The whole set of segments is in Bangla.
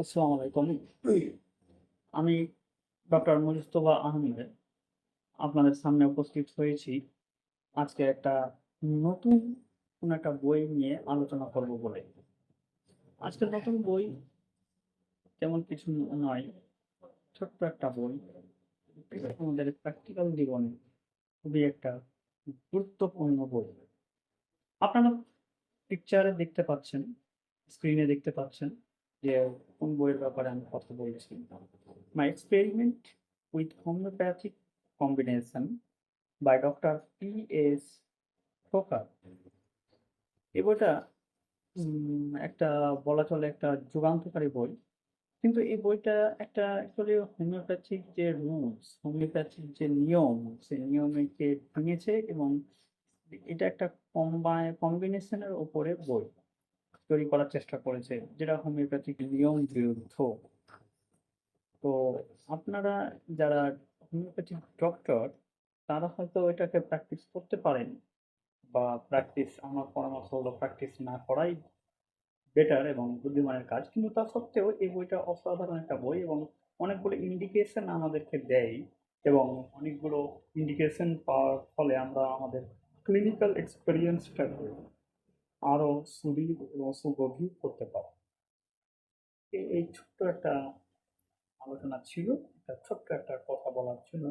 আসসালামু আলাইকুম আমি ডক্টর মুজতবা আহমেদ আপনাদের সামনে উপস্থিত হয়েছি। আজকে একটা নতুন কোনো একটা বই নিয়ে আলোচনা করব বলে। আজকের নতুন বই তেমন কিছু নয়, ছোট্ট একটা বই। আমাদের প্র্যাকটিক্যাল জীবনে খুবই একটা গুরুত্বপূর্ণ বই। আপনারা পিকচারে দেখতে পাচ্ছেন স্ক্রিনে দেখতে পাচ্ছেন। যে কোন বইয়ের ব্যাপারে আমি কথা বলছি। My experiment with homeopathic combination by doctor P S Phokar এই বইটা একটা বলা চলে একটা যুগান্তকারী বই। কিন্তু এই বইটা একটা অ্যাকচুয়ালি হোমিওপ্যাথিক যে রুলস হোমিওপ্যাথিক যে নিয়ম সেই নিয়মকে ভেঙেছে এবং এটা একটা কম্বাই কম্বিনেশনের ওপরে বই। তৈরি করার চেষ্টা করেছে, যেটা হোমিওপ্যাথিক নিয়ম বিরুদ্ধ তো আপনারা যারা হোমিওপ্যাথিক ডক্টর, তারা হয়তো এটাকে প্র্যাকটিস করতে পারেন বা প্র্যাকটিস আমার পরামর্শ হলো প্র্যাকটিস না করাই বেটার এবং বুদ্ধিমানের কাজ। কিন্তু তা সত্ত্বেও এই বইটা অসাধারণ একটা বই এবং অনেকগুলো ইন্ডিকেশন আমাদেরকে দেয় এবং অনেকগুলো ইন্ডিকেশন পাওয়ার ফলে আমরা আমাদের ক্লিনিক্যাল এক্সপিরিয়েন্সটাকে আরও সুদীর্ঘ এবং সুগভীর করতে পারে। এই ছোট্ট একটা আলোচনা ছিল, একটা ছোট্ট একটা কথা বলার জন্য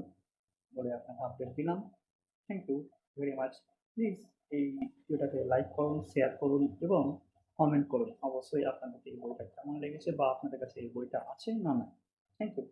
বলে আপনাকে আপডেট দিলাম। Thank you very much please এই ভিডিওটাকে লাইক করুন শেয়ার করুন এবং কমেন্ট করুন। অবশ্যই আপনাদের এই বইটা কেমন লেগেছে বা আপনাদের কাছে এই বইটা আছে না না থ্যাংক ইউ